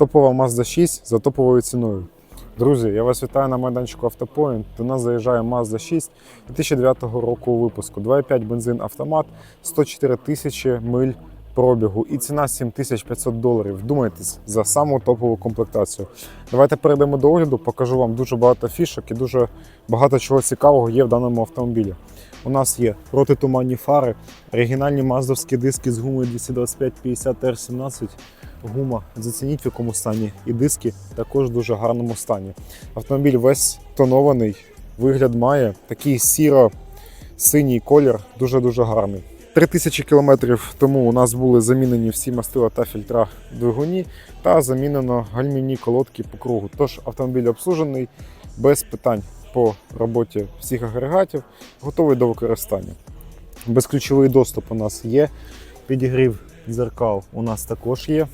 Топова Mazda 6 за топовою ціною. Друзі, я вас вітаю на майданчику Автопоінт. До нас заїжджає Mazda 6 2009 року випуску. 2,5 бензин автомат, 104 тисячі миль пробігу і ціна 7500 доларів. Вдумайтесь за саму топову комплектацію. Давайте перейдемо до огляду, покажу вам дуже багато фішок і дуже багато чого цікавого є в даному автомобілі. У нас є протитуманні фари, оригінальні маздовські диски з гумою 225-50 R17. Гума зацініть в якому стані, і диски також в дуже гарному стані. Автомобіль весь тонований, вигляд має такий сіро-синій колір, дуже-дуже гарний. 3000 кілометрів тому у нас були замінені всі мастила та фільтра двигуні та замінено гальмівні колодки по кругу. Тож автомобіль обслужений без питань по роботі всіх агрегатів, готовий до використання. Безключовий доступ у нас є. Підігрів дзеркал у нас також є.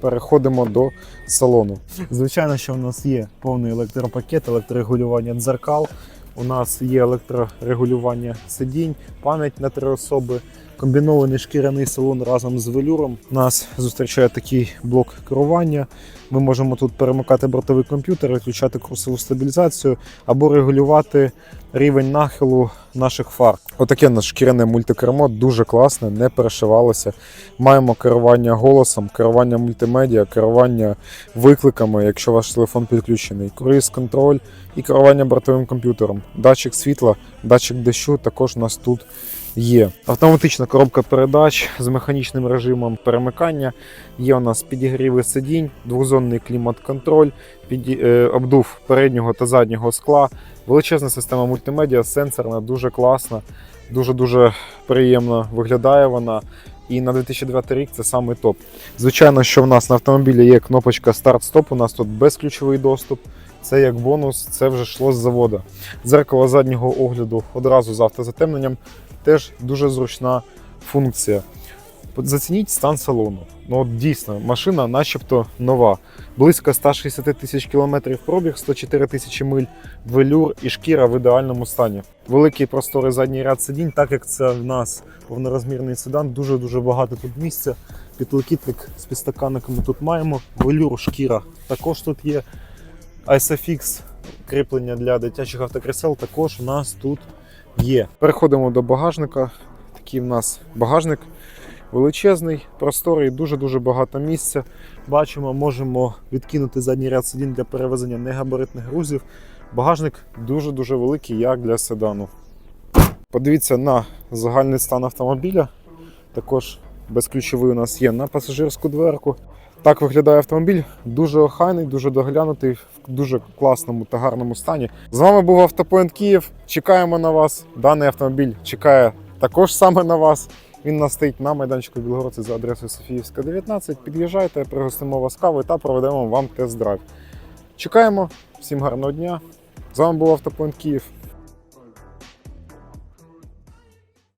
Переходимо до салону. Звичайно, що у нас є повний електропакет, електрорегулювання дзеркал. У нас є електрорегулювання сидінь, пам'ять на три особи, комбінований шкіряний салон разом з велюром. Нас зустрічає такий блок керування. Ми можемо тут перемикати бортовий комп'ютер, виключати курсову стабілізацію або регулювати рівень нахилу наших фар. Отаке наше шкіряне мультикермо дуже класне, не перешивалося. Маємо керування голосом, керування мультимедіа, керування викликами, якщо ваш телефон підключений, круїз контроль і керування бортовим комп'ютером. Датчик світла, датчик дощу також у нас тут є. Автоматична коробка передач з механічним режимом перемикання. Є у нас підігріви сидінь, двохзонний клімат-контроль, піді... е, обдув переднього та заднього скла, величезна система мультимедіа, сенсорна, дуже класна, дуже-дуже приємно виглядає вона. І на 2009 рік це саме топ. Звичайно, що в нас на автомобілі є кнопочка старт-стоп, у нас тут безключовий доступ. Це як бонус, це вже йшло з заводу. Дзеркало заднього огляду одразу з автозатемненням теж дуже зручна функція. Зацініть стан салону. Ну от дійсно, машина начебто нова. Близько 160 тисяч кілометрів пробіг, 104 тисячі миль, велюр і шкіра в ідеальному стані. Великий просторий задній ряд сидінь, так як це в нас повнорозмірний седан, дуже-дуже багато тут місця. Підлокітник з підстаканниками тут маємо. Велюр, шкіра також тут є. ISOFIX кріплення для дитячих автокресел також у нас тут є. Переходимо до багажника. Такий в нас багажник величезний, просторий, дуже-дуже багато місця. Бачимо, можемо відкинути задній ряд сидінь для перевезення негабаритних грузів. Багажник дуже-дуже великий, як для седану. Подивіться на загальний стан автомобіля. Також безключовий у нас є на пасажирську дверку. Так виглядає автомобіль. Дуже охайний, дуже доглянутий, в дуже класному та гарному стані. З вами був Автопоінт Київ. Чекаємо на вас. Даний автомобіль чекає також саме на вас. Він нас стоїть на майданчику Білгородці за адресою Софіївська, 19. Під'їжджайте, пригостимо вас кавою та проведемо вам тест-драйв. Чекаємо. Всім гарного дня. З вами був Автопоінт Київ.